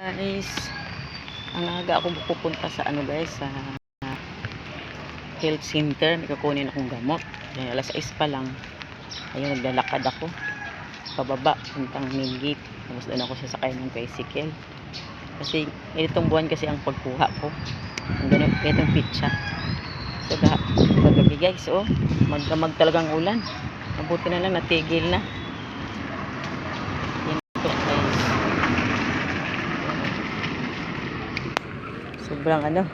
Guys, ang aga ako pupunta sa ano guys, sa health center. May kukunin akong gamot. Yan, alas 6 pa lang. Ayun, naglalakad ako. Pababa, puntang main gate. Tapos doon ako sasakay ng tricycle. Kasi, itong buwan kasi ang pagkuha ko. Ang ganun, itong pitcha. So, ga, kagabi guys, oh, magdamag talagang ulan. Mabuti na lang, natigil na. Yan ito guys. Sobrang ano.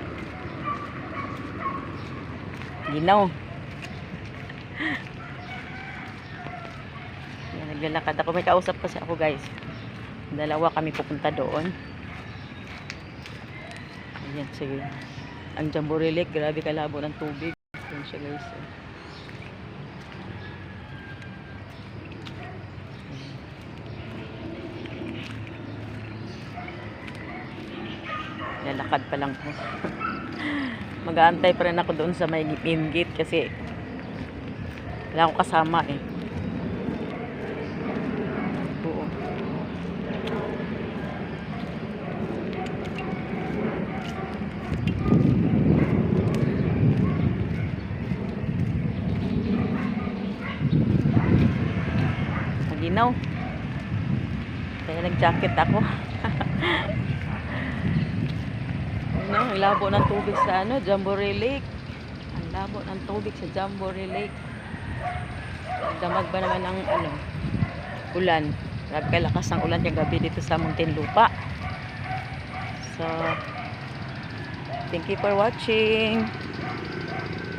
Ginaw. Naglalakad ako. May kausap kasi ako guys. Dalawa kami pupunta doon. Ayan, sige. Ang Jamboree Lake, grabe kalabo ng tubig. Yan siya guys. Lalakad pa lang po. Mag-aantay pa rin ako doon sa may main gate kasi wala akong kasama eh. Oo. Maginaw. Kaya nag-jacket ako. Ang labo ng tubig sa ano, Jamboree Lake. Ang labo ng tubig sa Jamboree Lake. Damag ba naman ang ano, ulan. Grabe kalakas ng ulan yung gabi dito sa Muntinlupa. So, thank you for watching.